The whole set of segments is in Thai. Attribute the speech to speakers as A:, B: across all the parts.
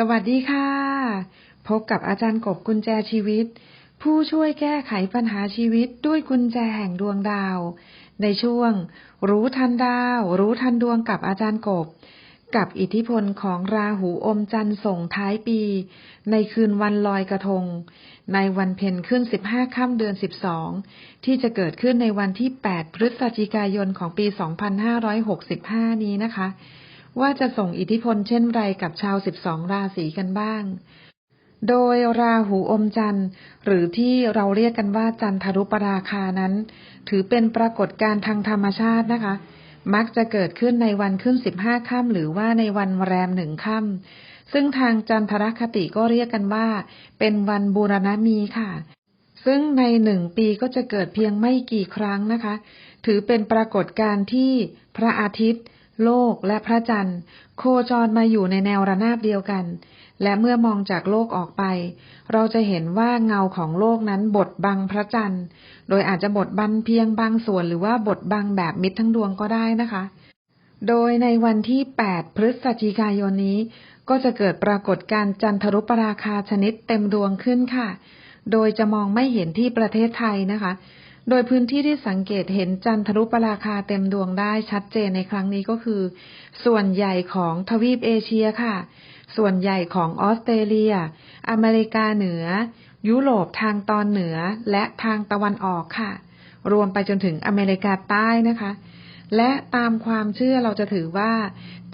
A: สวัสดีค่ะ พบกับอาจารย์กบกุญแจชีวิต ผู้ช่วยแก้ไขปัญหาชีวิตด้วยกุญแจแห่งดวงดาว ในช่วง รู้ทันดาว รู้ทันดวงกับอาจารย์กบ กับอิทธิพลของราหูอมจันทร์ส่งท้ายปี ในคืนวันลอยกระทง ในวันเพ็ญขึ้น 15 ค่ำเดือน 12 ที่จะเกิดขึ้นในวันที่ 8 พฤศจิกายนของปี 2565 นี้นะคะ ว่าจะส่งอิทธิพลเช่นไรกับชาว12ราศีกันบ้าง โดยราหูอมจันทร์ หรือที่เราเรียกกันว่าจันทรุปราคานั้น ถือเป็นปรากฏการณ์ทางธรรมชาตินะคะ มักจะเกิดขึ้นในวันขึ้น15ค่ำหรือว่าในวันแรมหนึ่งค่ำซึ่งทางจันทรคติก็เรียกกันว่า เป็นวันบูรณมีค่ะซึ่งในหนึ่งปีก็จะเกิดเพียงไม่กี่ครั้งนะคะ ถือเป็นปรากฏการณ์ที่พระอาทิตย์ โลกและพระจันทร์ โคจรมาอยู่ในแนวระนาบเดียวกัน และเมื่อมองจากโลกออกไป เราจะเห็นว่าเงาของโลกนั้นบดบังพระจันทร์ โดยอาจจะบดบังเพียงบางส่วนหรือว่าบดบังแบบมิดทั้งดวงก็ได้นะคะ โดยในวันที่ 8 พฤศจิกายนนี้ ก็จะเกิดปรากฏการณ์จันทรุปราคาชนิดเต็มดวงขึ้นค่ะ โดยจะมองไม่เห็นที่ประเทศไทยนะคะ โดยพื้นที่ที่สังเกตเห็นจันทรุปราคาเต็มดวงได้ชัดเจนในครั้งนี้ก็คือ ส่วนใหญ่ของทวีปเอเชียค่ะ ส่วนใหญ่ของออสเตรเลีย อเมริกาเหนือ ยุโรปทางตอนเหนือและทางตะวันออกค่ะ รวมไปจนถึงอเมริกาใต้นะคะ และตามความเชื่อเราจะถือว่า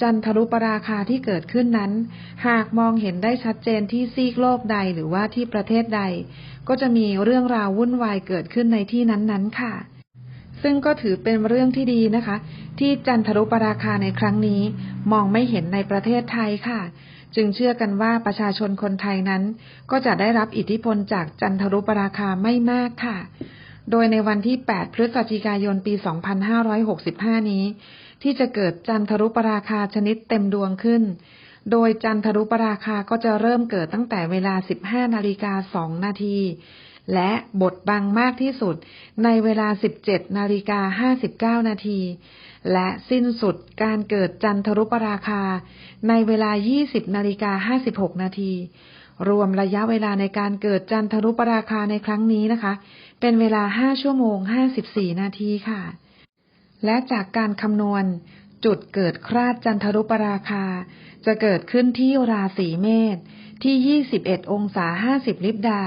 A: จันทรุปราคาที่เกิดขึ้นนั้น หากมองเห็นได้ชัดเจนที่ซีกโลกใดหรือว่าที่ประเทศใด ก็จะมีเรื่องราววุ่นวายเกิดขึ้นในที่นั้นๆ ค่ะ ซึ่งก็ถือเป็นเรื่องที่ดีนะคะ ที่จันทรุปราคาในครั้งนี้ มองไม่เห็นในประเทศไทยค่ะ จึงเชื่อกันว่าประชาชนคนไทยนั้น ก็จะได้รับอิทธิพลจากจันทรุปราคาไม่มากค่ะ โดยในวันที่ 8 พฤศจิกายน ปี 2565 นี้ ที่จะเกิดจันทรุปราคาชนิดเต็มดวงขึ้น โดยจันทรุปราคาก็จะเริ่มเกิดตั้งแต่เวลา 15 นาฬิกา 2 นาที และบทบังมากที่สุดในเวลา 17 นาฬิกา 59 นาที และสิ้นสุดการเกิดจันทรุปราคา ในเวลา 20 นาฬิกา 56 นาที รวมระยะเวลาในการเกิดจันทรุปราคาในครั้งนี้นะคะ เป็นเวลา 5 ชั่วโมง 54 นาทีค่ะและจากการคำนวณ จุดเกิดคราดจันทรุปราคา จะเกิดขึ้นที่ราศีเมษที่ 21 องศา 50 ลิบดา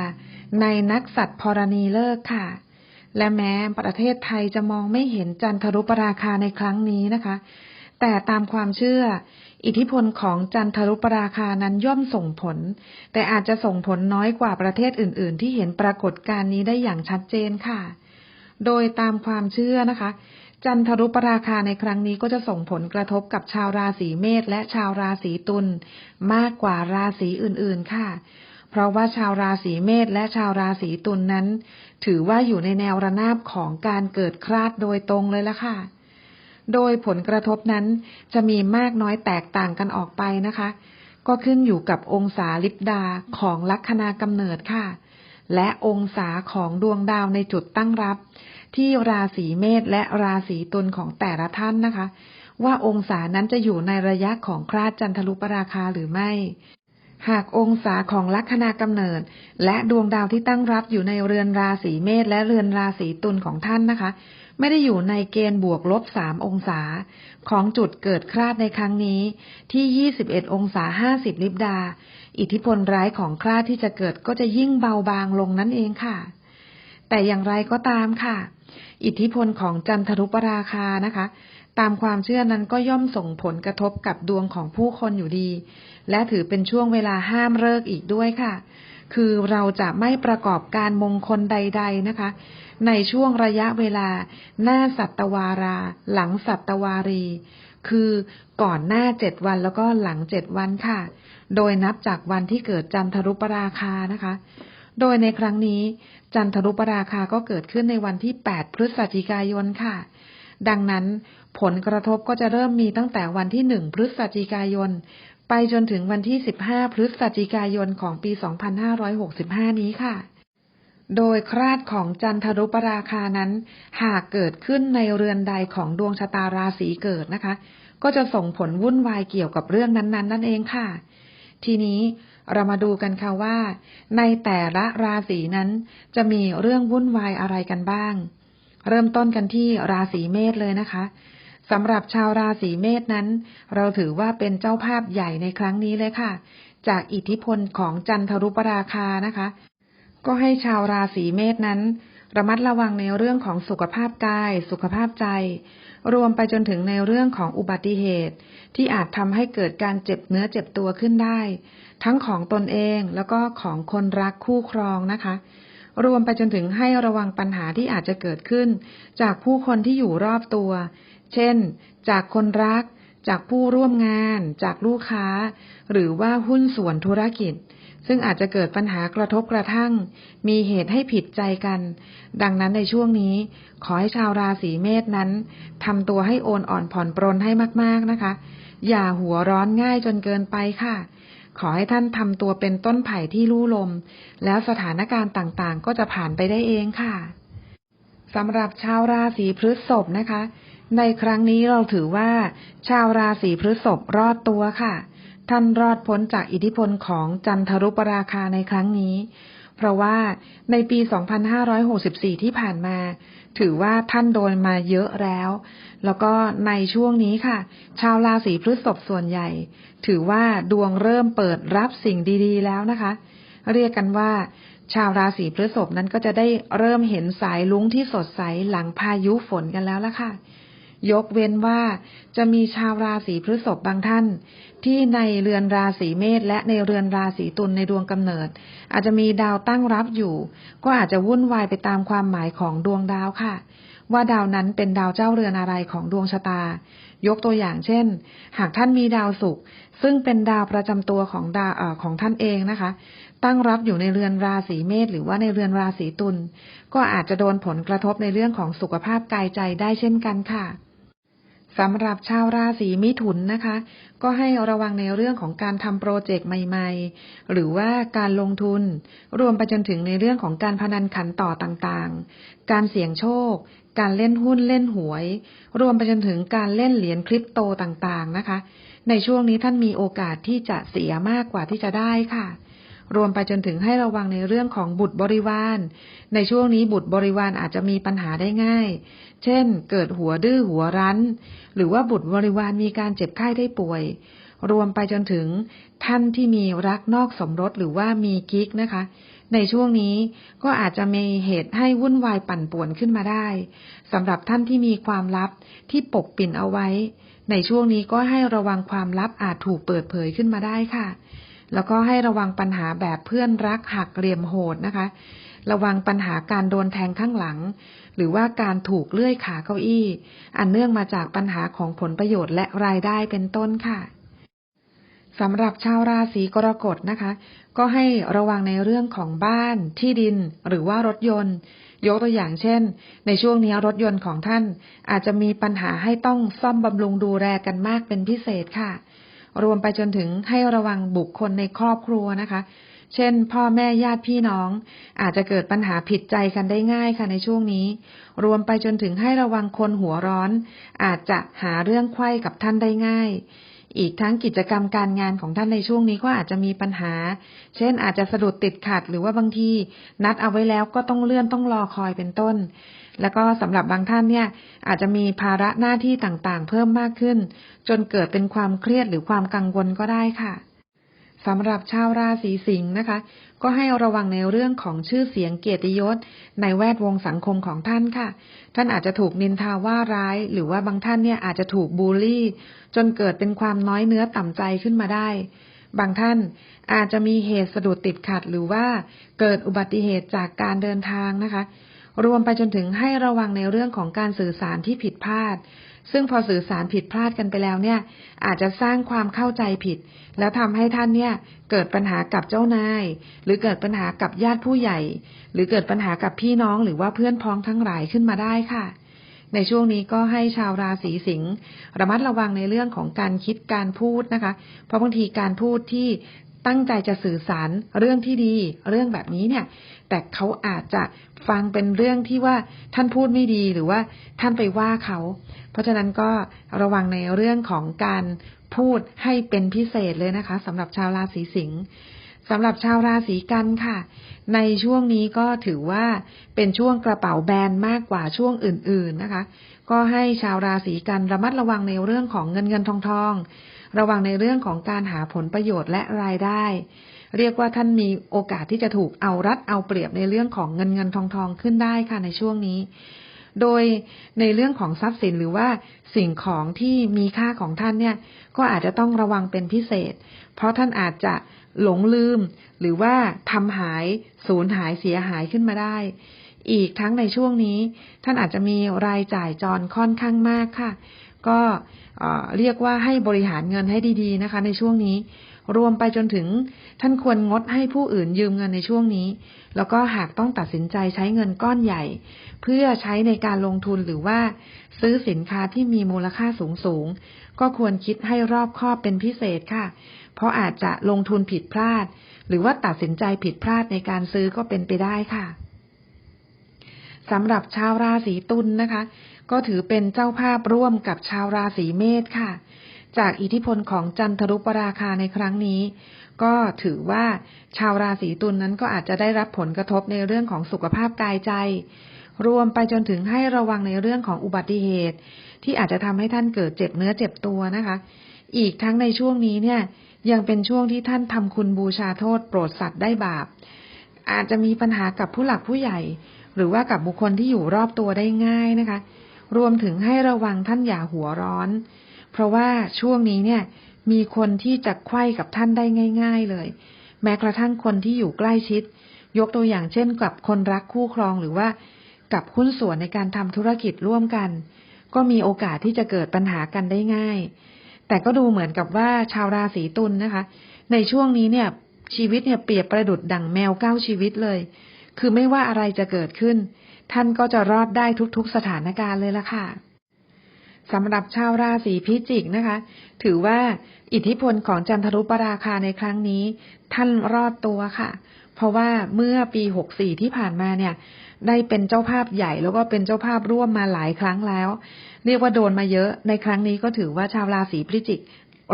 A: ในนักสัตว์พรณีเลิกค่ะ และแม้ประเทศไทยจะมองไม่เห็นจันทรุปราคาในครั้งนี้นะคะ แต่ตามความเชื่อ อิทธิพลของจันทรุปราคานั้นย่อมส่งผล แต่อาจจะส่งผลน้อยกว่าประเทศอื่น ๆ ที่เห็นปรากฏการณ์นี้ได้อย่างชัดเจนค่ะ โดยตามความเชื่อนะคะ จันทรุปราคาในครั้งนี้ก็จะส่งผลกระทบกับชาวราศีเมษและชาวราศีตุลมากกว่าราศีอื่นๆค่ะ เพราะว่าชาวราศีเมษและชาวราศีตุลนนั้น ถือว่าอยู่ในแนวระนาบของการเกิดคลาดโดยตรงเลยละค่ะ โดยผลกระทบนั้นจะมีมากน้อยแตกต่างกันออกไปนะคะ ก็ขึ้นอยู่กับองศาลิบดาของลัคนากำเนิดค่ะ และองศาของดวงดาวในจุดตั้งรับ ที่ราศีเมษและราศีตุลของแต่ละท่านนะคะ ว่าองศานั้นจะอยู่ในระยะของคลาดจันทรุปราคาหรือไม่ หากองศาของลัคนากำเนิด และดวงดาวที่ตั้งรับอยู่ในเรือนราศีเมษและเรือนราศีตุลของท่านนะคะ ไม่ได้อยู่ในเกณฑ์บวกลบสามองศา ของจุดเกิดคลาดในครั้งนี้ ที่21องศา50ลิบดา อิทธิพลร้ายของคลาดที่จะเกิดก็จะยิ่งเบาบางลงนั่นเองค่ะ แต่อย่างไรก็ตามค่ะ อิทธิพลของจันทรุปราคานะคะ ตามความเชื่อนั้นก็ย่อมส่งผลกระทบกับดวงของผู้คนอยู่ดี และถือเป็นช่วงเวลาห้ามเลิกอีกด้วยค่ะ คือเราจะไม่ประกอบการมงคลใด ๆนะคะ ในช่วงระยะเวลา หน้าสัตวารา หลังสัตวารี คือก่อนหน้าเจ็ดวันแล้วก็หลังเจ็ดวันค่ะ โดยนับจากวันที่เกิดจันทรุปราคานะคะ โดยในครั้งนี้จันทรุปราคาก็เกิดขึ้นในวันที่ 8 พฤศจิกายนค่ะ ดังนั้นผลกระทบก็จะเริ่มมีตั้งแต่วันที่ 1 พฤศจิกายน ไปจนถึงวันที่ 15 พฤศจิกายนของปี 2565 นี้ค่ะ โดยคราดของจันทรุปราคานั้น หากเกิดขึ้นในเรือนใดของดวงชะตาราศีเกิดนะคะ ก็จะส่งผลวุ่นวายเกี่ยวกับเรื่องนั้น ๆ นั่นเองค่ะ ทีนี้ เรามาดูกันค่ะว่า ในแต่ละราศีนั้นจะมีเรื่องวุ่นวายอะไรกันบ้าง เริ่มต้นกันที่ราศีเมษเลยนะคะสำหรับชาวราศีเมษนั้น เราถือว่าเป็นเจ้าภาพใหญ่ในครั้งนี้เลยค่ะ จากอิทธิพลของจันทรุปราคานะคะ ก็ให้ชาวราศีเมษนั้น ระมัดระวังในเรื่องของสุขภาพกาย สุขภาพใจ รวมไปจนถึงในเรื่องของอุบัติเหตุ ที่อาจทำให้เกิดการเจ็บเนื้อเจ็บตัวขึ้นได้ ทั้งของตนเองแล้วก็ของคนรักคู่ครองนะคะ รวมไปจนถึงให้ระวังปัญหาที่อาจจะเกิดขึ้น จากผู้คนที่อยู่รอบตัว เช่น จากคนรัก จากผู้ร่วมงาน จากลูกค้า หรือว่าหุ้นส่วนธุรกิจ ซึ่งอาจจะเกิดปัญหากระทบกระทั่ง มีเหตุให้ผิดใจกัน ดังนั้นในช่วงนี้ ขอให้ชาวราศีเมษนั้นทำตัวให้โอนอ่อนผ่อนปรนให้มากๆนะคะ อย่าหัวร้อนง่ายจนเกินไปค่ะ ขอให้ท่านทำตัวเป็นต้นไผ่ที่ลู่ลม แล้วสถานการณ์ต่างๆ ก็จะผ่านไปได้เองค่ะสำหรับชาวราศีพฤษภนะคะ ในครั้งนี้เราถือว่า ชาวราศีพฤษภรอดตัวค่ะ ท่านรอดพ้นจากอิทธิพลของจันทรุปราคาในครั้งนี้ เพราะว่าในปี 2564 ที่ผ่านมา ถือว่าท่านโดนมาเยอะแล้ว แล้วก็ในช่วงนี้ค่ะ ชาวราศีพฤษภส่วนใหญ่ ถือว่าดวงเริ่มเปิดรับสิ่งดีๆ แล้วนะคะ เรียกกันว่า ชาวราศีพฤษภนั้นก็จะได้เริ่มเห็นสายลุ้งที่สดใสหลังพายุฝนกันแล้วล่ะค่ะ ยกเว้นว่าจะมีชาวราศีพฤษภบางท่าน ที่ในเรือนราศีเมษและในเรือนราศีตุลในดวงกำเนิด อาจจะมีดาวตั้งรับอยู่ ก็อาจจะวุ่นวายไปตามความหมายของดวงดาวค่ะ ว่าดาวนั้นเป็นดาวเจ้าเรือนอะไรของดวงชะตา ยกตัวอย่างเช่น หากท่านมีดาวศุกร์ซึ่งเป็นดาวประจำตัวของดาวอของท่านเองนะคะ ตั้งรับอยู่ในเรือนราศีเมษหรือว่าในเรือนราศีตุลก็อาจจะโดนผลกระทบในเรื่องของสุขภาพกายใจได้เช่นกันค่ะ สำหรับชาวราศีมิถุนนะคะ ก็ให้ระวังในเรื่องของการทำโปรเจกต์ใหม่ๆ หรือว่าการลงทุน รวมไปจนถึงในเรื่องของการพนันขันต่อต่างๆ การเสี่ยงโชค การเล่นหุ้นเล่นหวย รวมไปจนถึงการเล่นเหรียญคริปโตต่างๆนะคะ ในช่วงนี้ท่านมีโอกาสที่จะเสียมากกว่าที่จะได้ค่ะ รวมไปจนถึงให้ระวังในเรื่องของบุตรบริวาร ในช่วงนี้บุตรบริวารอาจจะมีปัญหาได้ง่าย เช่น เกิดหัวดื้อหัวรั้น หรือว่าบุตรบริวารมีการเจ็บไข้ได้ป่วย รวมไปจนถึงท่านที่มีรักนอกสมรสหรือว่ามีกิ๊กนะคะในช่วงนี้ก็อาจจะมีเหตุให้วุ่นวายปั่นป่วนขึ้นมาได้สำหรับท่านที่มีความลับที่ปกปิดเอาไว้ ในช่วงนี้ก็ให้ระวังความลับอาจถูกเปิดเผยขึ้นมาได้ค่ะ แล้วก็ให้ระวังปัญหาแบบเพื่อนรักหักเหลี่ยมโหดนะคะ ระวังปัญหาการโดนแทงข้างหลัง หรือว่าการถูกเลื่อยขาเก้าอี้ อันเนื่องมาจากปัญหาของผลประโยชน์และรายได้เป็นต้นค่ะสำหรับชาวราศีกรกฎนะคะ ก็ให้ระวังในเรื่องของบ้าน ที่ดิน หรือว่ารถยนต์ ยกตัวอย่างเช่น ในช่วงนี้รถยนต์ของท่าน อาจจะมีปัญหาให้ต้องซ่อมบำรุงดูแลกันมากเป็นพิเศษค่ะ รวมไปจนถึงให้ระวังบุคคลในครอบครัวนะคะ เช่น พ่อแม่ญาติพี่น้อง อาจจะเกิดปัญหาผิดใจกันได้ง่ายค่ะในช่วงนี้ รวมไปจนถึงให้ระวังคนหัวร้อน อาจจะหาเรื่องไข้กับท่านได้ง่ายอีกทั้งกิจกรรมการงานของท่านในช่วงนี้ก็อาจจะมีปัญหา เช่นอาจจะสะดุดติดขัด หรือว่าบางทีนัดเอาไว้แล้วก็ต้องเลื่อนต้องรอคอยเป็นต้น แล้วก็สำหรับบางท่านเนี่ยอาจจะมีภาระหน้าที่ต่างๆ เพิ่มมากขึ้น จนเกิดเป็นความเครียดหรือความกังวลก็ได้ค่ะสำหรับชาวราศีสิงห์นะคะ ก็ให้ระวังในเรื่องของชื่อเสียงเกียรติยศ ในแวดวงสังคมของท่านค่ะ ท่านอาจจะถูกนินทาว่าร้าย หรือว่าบางท่านเนี่ยอาจจะถูกบูลลี่ จนเกิดเป็นความน้อยเนื้อต่ำใจขึ้นมาได้ บางท่านอาจจะมีเหตุสะดุดติดขัดหรือว่าเกิดอุบัติเหตุจากการเดินทางนะคะ รวมไปจนถึงให้ระวังในเรื่องของการสื่อสารที่ผิดพลาด ซึ่งพอสื่อสารผิดพลาดกันไปแล้วเนี่ย อาจจะสร้างความเข้าใจผิด แล้วทำให้ท่านเนี่ยเกิดปัญหากับเจ้านาย หรือเกิดปัญหากับญาติผู้ใหญ่ หรือเกิดปัญหากับพี่น้องหรือว่าเพื่อนพ้องทั้งหลายขึ้นมาได้ค่ะในช่วงนี้ก็ให้ชาวราศีสิงห์ระมัดระวังในเรื่องของการคิดการพูดนะคะ เพราะบางทีการพูดที่ ตั้งใจจะสื่อสารเรื่องที่ดี เรื่องแบบนี้เนี่ย แต่เขาอาจจะฟังเป็นเรื่องที่ว่าท่านพูดไม่ดีหรือว่าท่านไปว่าเขา เพราะฉะนั้นก็ระวังในเรื่องของการพูดให้เป็นพิเศษเลยนะคะสำหรับชาวราศีสิงห์สำหรับชาวราศีกันค่ะ ในช่วงนี้ก็ถือว่าเป็นช่วงกระเป๋าแบนมากกว่าช่วงอื่น ๆนะคะ ก็ให้ชาวราศีกันระมัดระวังในเรื่องของเงินเงินทองทอง ระวังในเรื่องของการหาผลประโยชน์และรายได้ เรียกว่าท่านมีโอกาสที่จะถูกเอารัดเอาเปรียบในเรื่องของเงินเงินทองทองขึ้นได้ค่ะในช่วงนี้ โดยในเรื่องของทรัพย์สินหรือว่าสิ่งของที่มีค่าของท่านเนี่ยก็อาจจะต้องระวังเป็นพิเศษ เพราะท่านอาจจะหลงลืม หรือว่าทำหายสูญหายเสียหายขึ้นมาได้ อีกทั้งในช่วงนี้ ท่านอาจจะมีรายจ่ายจรค่อนข้างมากค่ะ ก็ เรียกว่าให้บริหารเงินให้ดีๆนะคะ ในช่วงนี้ รวมไปจนถึงท่านควรงดให้ผู้อื่นยืมเงินในช่วงนี้ แล้วก็หากต้องตัดสินใจใช้เงินก้อนใหญ่ เพื่อใช้ในการลงทุนหรือว่า ซื้อสินค้าที่มีมูลค่าสูงๆก็ควรคิดให้รอบคอบเป็นพิเศษค่ะ เพราะอาจจะลงทุนผิดพลาด หรือว่าตัดสินใจผิดพลาดในการซื้อก็เป็นไปได้ค่ะสำหรับชาวราศีตุลนนะคะ ก็ถือเป็นเจ้าภาพร่วมกับชาวราศีเมษค่ะ จากอิทธิพลของจันทรุปราคาในครั้งนี้ ก็ถือว่าชาวราศีตุลนนั้นก็อาจจะได้รับผลกระทบในเรื่องของสุขภาพกายใจ รวมไปจนถึงให้ระวังในเรื่องของอุบัติเหตุ ที่อาจจะทำให้ท่านเกิดเจ็บเนื้อเจ็บตัวนะคะ อีกทั้งในช่วงนี้เนี่ยยังเป็นช่วงที่ท่านทำคุณบูชาโทษโปรดสัตว์ได้บาป อาจจะมีปัญหากับผู้หลักผู้ใหญ่ หรือว่ากับบุคคลที่อยู่รอบตัวได้ง่ายนะคะ รวมถึงให้ระวังท่านอย่าหัวร้อน เพราะว่าช่วงนี้เนี่ย มีคนที่จะไข้กับท่านได้ง่าย ๆเลย แม้กระทั่งคนที่อยู่ใกล้ชิด ยกตัวอย่างเช่น กับคนรักคู่ครองหรือว่า กับหุ้นส่วนในการทำธุรกิจร่วมกัน ก็มีโอกาสที่จะเกิดปัญหากันได้ง่าย แต่ก็ดูเหมือนกับว่าชาวราศีตุลนนะคะ ในช่วงนี้เนี่ยชีวิตเนี่ยเปรียบประดุดดั่งแมวเก้าชีวิตเลย คือไม่ว่าอะไรจะเกิดขึ้น ท่านก็จะรอดได้ทุกๆสถานการณ์เลยละค่ะสำหรับชาวราศีพิจิกนะคะ ถือว่าอิทธิพลของจันทรุปราคาในครั้งนี้ ท่านรอดตัวค่ะ เพราะว่าเมื่อปีหกสี่ที่ผ่านมาเนี่ย ได้เป็นเจ้าภาพใหญ่แล้วก็เป็นเจ้าภาพร่วมมาหลายครั้งแล้ว เรียกว่าโดนมาเยอะในครั้งนี้ก็ถือว่าชาวราศีพิจิก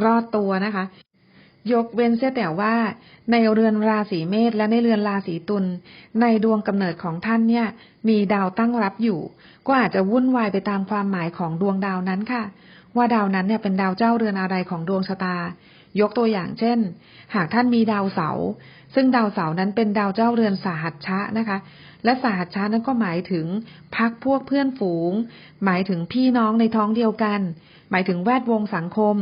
A: รอดตัวนะคะ ยกเว้นเสียแต่ว่า ในเรือนราศีเมษและในเรือนราศีตุลในดวงกำเนิดของท่านเนี่ย มีดาวตั้งรับอยู่ ก็อาจจะวุ่นวายไปตามความหมายของดวงดาวนั้นค่ะ ว่าดาวนั้นเนี่ยเป็นดาวเจ้าเรือนอะไรของดวงชะตา ยกตัวอย่างเช่น หากท่านมีดาวเสา ซึ่งดาวเสานั้นเป็นดาวเจ้าเรือนสาหัชชะนะคะ และสาหัชชะนั้นก็หมายถึงพักพวกเพื่อนฝูง หมายถึงพี่น้องในท้องเดียวกัน หมายถึงแวดวงสังคม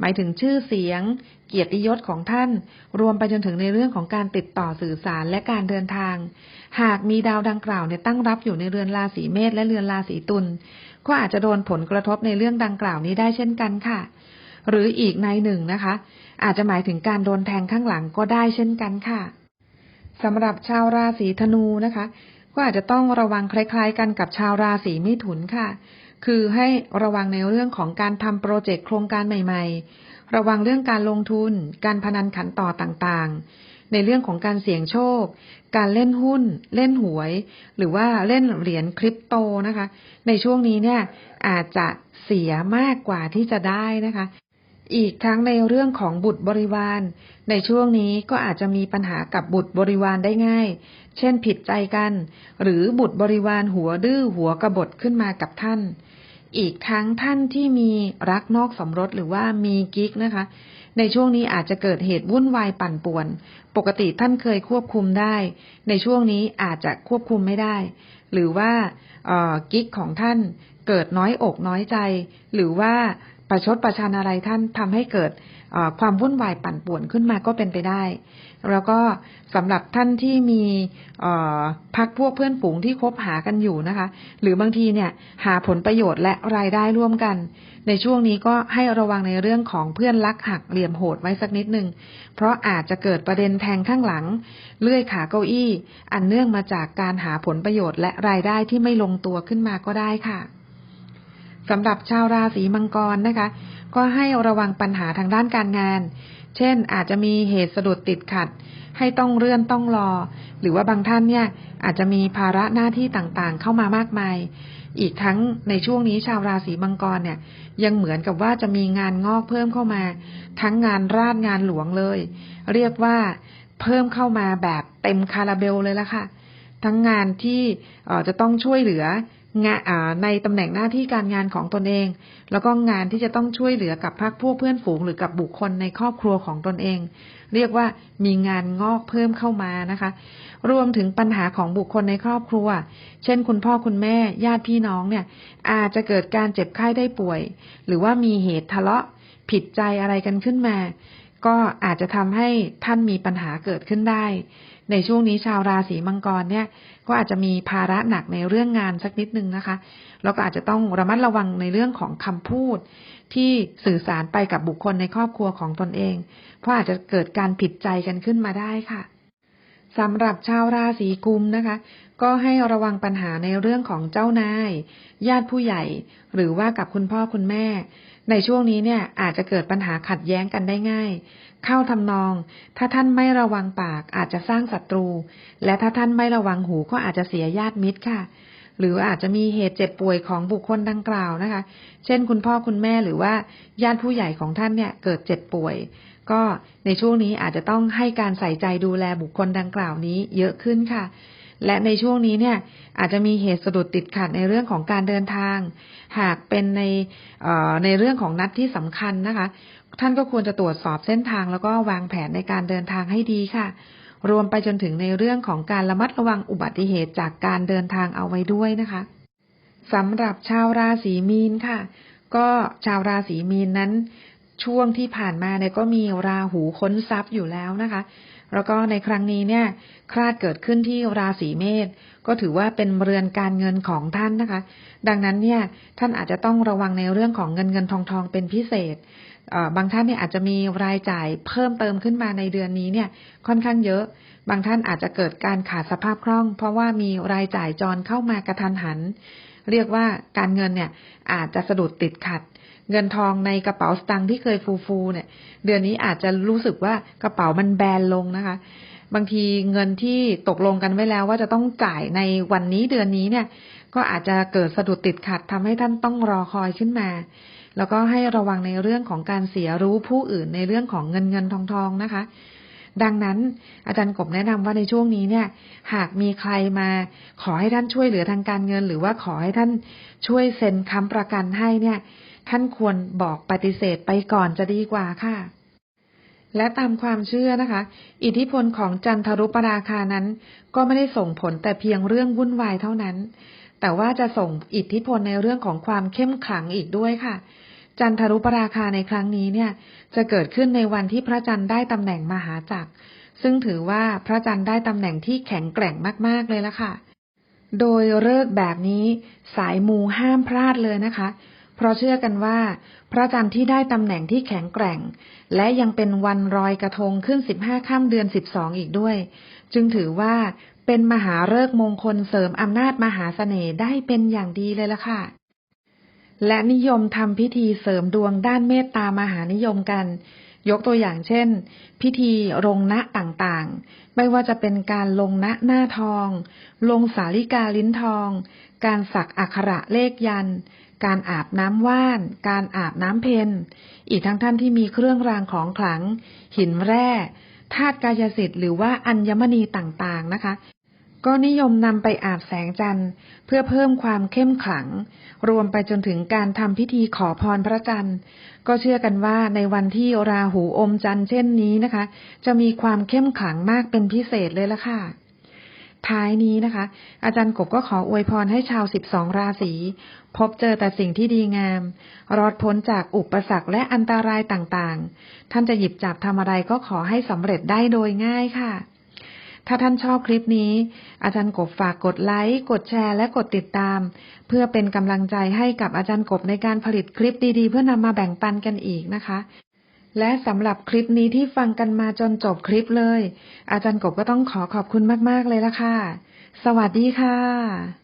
A: หมายถึงชื่อเสียง เกียรติยศของท่าน รวมไปจนถึงในเรื่องของการติดต่อสื่อสารและการเดินทาง หากมีดาวดังกล่าวเนี่ยตั้งรับอยู่ในเรือนราศีเมษและเรือนราศีตุลก็อาจจะโดนผลกระทบในเรื่องดังกล่าวนี้ได้เช่นกันค่ะ หรืออีกในหนึ่งนะคะ อาจจะหมายถึงการโดนแทงข้างหลังก็ได้เช่นกันค่ะสำหรับชาวราศีธนูนะคะ ก็อาจจะต้องระวังคล้าย ๆ กันกับชาวราศีมิถุนค่ะ คือให้ระวังในเรื่องของการทำโปรเจกต์โครงการใหม่ ๆ ระวังเรื่องการลงทุน การพนันขันต่อต่างๆ ในเรื่องของการเสี่ยงโชค การเล่นหุ้น เล่นหวย หรือว่าเล่นเหรียญคริปโตนะคะ ในช่วงนี้เนี่ยอาจจะเสียมากกว่าที่จะได้นะคะ อีกทั้งในเรื่องของบุตรบริวาร ในช่วงนี้ก็อาจจะมีปัญหากับบุตรบริวารได้ง่าย เช่นผิดใจกัน หรือบุตรบริวารหัวดื้อหัวกระบฏขึ้นมากับท่าน อีกทั้งท่านที่มีรักนอกสมรสหรือว่ามีกิ๊กนะคะ ในช่วงนี้อาจจะเกิดเหตุวุ่นวายปั่นป่วน ปกติท่านเคยควบคุมได้ ในช่วงนี้อาจจะควบคุมไม่ได้ หรือว่ากิ๊กของท่านเกิดน้อยอกน้อยใจ หรือว่า ประชดประชันอะไรท่านทำให้เกิดความวุ่นวายปั่นป่วนขึ้นมาก็เป็นไปได้ แล้วก็สำหรับท่านที่มีพักพวกเพื่อนฝูงที่คบหากันอยู่นะคะ หรือบางทีเนี่ยหาผลประโยชน์และรายได้ร่วมกัน ในช่วงนี้ก็ให้ระวังในเรื่องของเพื่อนลักหักเหลี่ยมโหดไว้สักนิดหนึ่งเพราะอาจจะเกิดประเด็นแทงข้างหลัง เลื่อยขาเก้าอี้ อันเนื่องมาจากการหาผลประโยชน์และรายได้ที่ไม่ลงตัวขึ้นมาก็ได้ค่ะ สำหรับชาวราศีมังกรนะคะ ก็ให้ระวังปัญหาทางด้านการงาน เช่น อาจจะมีเหตุสะดุดติดขัด ให้ต้องเลื่อนต้องรอ หรือว่าบางท่านเนี่ยอาจจะมีภาระหน้าที่ต่างๆ เข้ามามากมาย อีกทั้งในช่วงนี้ชาวราศีมังกรเนี่ย ยังเหมือนกับว่าจะมีงานงอกเพิ่มเข้ามา ทั้งงานราชงานหลวงเลย เรียกว่าเพิ่มเข้ามาแบบเต็มคาราเบลเลยละค่ะ ทั้งงานที่จะต้องช่วยเหลือ งานในตำแหน่งหน้าที่การงานของตนเอง แล้วก็งานที่จะต้องช่วยเหลือกับพรรคพวกเพื่อนฝูงหรือกับบุคคลในครอบครัวของตนเอง เรียกว่ามีงานงอกเพิ่มเข้ามานะคะ รวมถึงปัญหาของบุคคลในครอบครัว เช่น คุณพ่อคุณแม่ญาติพี่น้องเนี่ย อาจจะเกิดการเจ็บไข้ได้ป่วย หรือว่ามีเหตุทะเลาะผิดใจอะไรกันขึ้นมา ก็อาจจะทำให้ท่านมีปัญหาเกิดขึ้นได้ ในช่วงนี้ชาวราศีมังกรเนี่ย ก็อาจจะมีภาระหนักในเรื่องงานสักนิดนึงนะคะ แล้วก็อาจจะต้องระมัดระวังในเรื่องของคำพูด ที่สื่อสารไปกับบุคคลในครอบครัวของตนเอง เพราะอาจจะเกิดการผิดใจกันขึ้นมาได้ค่ะสำหรับชาวราศีกุมนะคะ ก็ให้ระวังปัญหาในเรื่องของเจ้านาย ญาติผู้ใหญ่ หรือว่ากับคุณพ่อคุณแม่ ในช่วงนี้เนี่ยอาจจะเกิดปัญหาขัดแย้งกันได้ง่าย เข้าทำนอง ถ้าท่านไม่ระวังปากอาจจะสร้างศัตรู และถ้าท่านไม่ระวังหูก็อาจจะเสียญาติมิตรค่ะ หรืออาจจะมีเหตุเจ็บป่วยของบุคคลดังกล่าวนะคะ เช่น คุณพ่อคุณแม่หรือว่าญาติผู้ใหญ่ของท่านเนี่ยเกิดเจ็บป่วย ก็ในช่วงนี้อาจจะต้องให้การใส่ใจดูแลบุคคลดังกล่าวนี้เยอะขึ้นค่ะ และในช่วงนี้เนี่ยอาจจะมีเหตุสะดุดติดขัดในเรื่องของการเดินทาง หากเป็นในในเรื่องของนัดที่สำคัญนะคะ ท่านก็ควรจะตรวจสอบเส้นทางแล้วก็วางแผนในการเดินทางให้ดีค่ะ รวมไปจนถึงในเรื่องของการระมัดระวังอุบัติเหตุจากการเดินทางเอาไว้ด้วยนะคะสำหรับชาวราศีมีนค่ะ ก็ชาวราศีมีนนั้นช่วงที่ผ่านมาเนี่ยก็มีราหูค้นทรัพย์อยู่แล้วนะคะ แล้วก็ในครั้งนี้เนี่ยคลาดเกิดขึ้นที่ราศีเมษก็ถือว่าเป็นเรือนการเงินของท่านนะคะ ดังนั้นเนี่ยท่านอาจจะต้องระวังในเรื่องของเงินเงินทองทองเป็นพิเศษบางท่านเนี่ยอาจจะมีรายจ่ายเพิ่มเติมขึ้นมาในเดือนนี้เนี่ยค่อนข้างเยอะ บางท่านอาจจะเกิดการขาดสภาพคล่อง เพราะว่ามีรายจ่ายจรเข้ามากระทันหัน เรียกว่าการเงินเนี่ยอาจจะสะดุดติดขัด เงินทองในกระเป๋าสตางค์ที่เคยฟูๆเนี่ย เดือนนี้อาจจะรู้สึกว่ากระเป๋ามันแบนลงนะคะ บางทีเงินที่ตกลงกันไว้แล้วว่าจะต้องจ่ายในวันนี้เดือนนี้เนี่ย ก็อาจจะเกิดสะดุดติดขัดทำให้ท่านต้องรอคอยขึ้นมาแล้วก็ให้ระวังในเรื่องของการเสียรู้ผู้อื่นในเรื่องของเงินเงินทองทองนะคะ ดังนั้นอาจารย์กบแนะนำว่าในช่วงนี้เนี่ย หากมีใครมาขอให้ท่านช่วยเหลือทางการเงิน หรือว่าขอให้ท่านช่วยเซ็นค้ำประกันให้เนี่ย ท่านควรบอกปฏิเสธไปก่อนจะดีกว่าค่ะ และตามความเชื่อนะคะ อิทธิพลของจันทรุปราคานั้น ก็ไม่ได้ส่งผลแต่เพียงเรื่องวุ่นวายเท่านั้น แต่ว่าจะส่งอิทธิพลในเรื่องของความเข้มขลังอีกด้วยค่ะ จันทรุปราคาในครั้งนี้เนี่ย จะเกิดขึ้นในวันที่พระจันทร์ได้ตำแหน่งมหาจักร ซึ่งถือว่าพระจันทร์ได้ตำแหน่งที่แข็งแกร่งมาก ๆ เลยละค่ะ โดยเลิกษ์แบบนี้สายมูห้ามพลาดเลยนะคะ เพราะเชื่อกันว่า พระจันทร์ที่ได้ตำแหน่งที่แข็งแกร่ง และยังเป็นวันรอยกระทงขึ้น15ค่ำเดือน12อีกด้วย จึงถือว่าเป็นมหาฤกษ์มงคลเสริมอำนาจมหาเสน่ห์ได้เป็นอย่างดีเลยละค่ะ และนิยมทำพิธีเสริมดวงด้านเมตตามหานิยมกัน ยกตัวอย่างเช่น พิธีลงณต่างๆ ไม่ว่าจะเป็นการลงณหน้าทอง ลงสาลิกาลิ้นทอง การสักอักขระเลขยัน การอาบน้ำว่าน การอาบน้ำเพนอีกทั้งท่านที่มีเครื่องรางของขลัง หินแร่ธาตุกายสิทธิ์หรือว่าอัญมณีต่างๆนะคะ ก็นิยมนำไปอาบแสงจันทร์ เพื่อเพิ่มความเข้มขลัง รวมไปจนถึงการทำพิธีขอพรพระจันทร์ ก็เชื่อกันว่าในวันที่ราหูอมจันทร์เช่นนี้นะคะ จะมีความเข้มขลังมากเป็นพิเศษเลยละค่ะ ท้ายนี้นะคะ อาจารย์กบก็ขออวยพรให้ชาว12ราศีพบเจอแต่สิ่งที่ดีงาม รอดพ้นจากอุปสรรคและอันตรายต่างๆ ท่านจะหยิบจับทำอะไรก็ขอให้สำเร็จได้โดยง่ายค่ะ ถ้าท่านชอบคลิปนี้ อาจารย์กบฝากกดไลค์ กดแชร์ และกดติดตาม เพื่อเป็นกำลังใจให้กับอาจารย์กบในการผลิตคลิปดีๆ เพื่อนำมาแบ่งปันกันอีกนะคะ และสำหรับคลิปนี้ที่ฟังกันมาจนจบคลิปเลย อาจารย์กบก็ต้องขอขอบคุณมากๆเลยละค่ะ สวัสดีค่ะ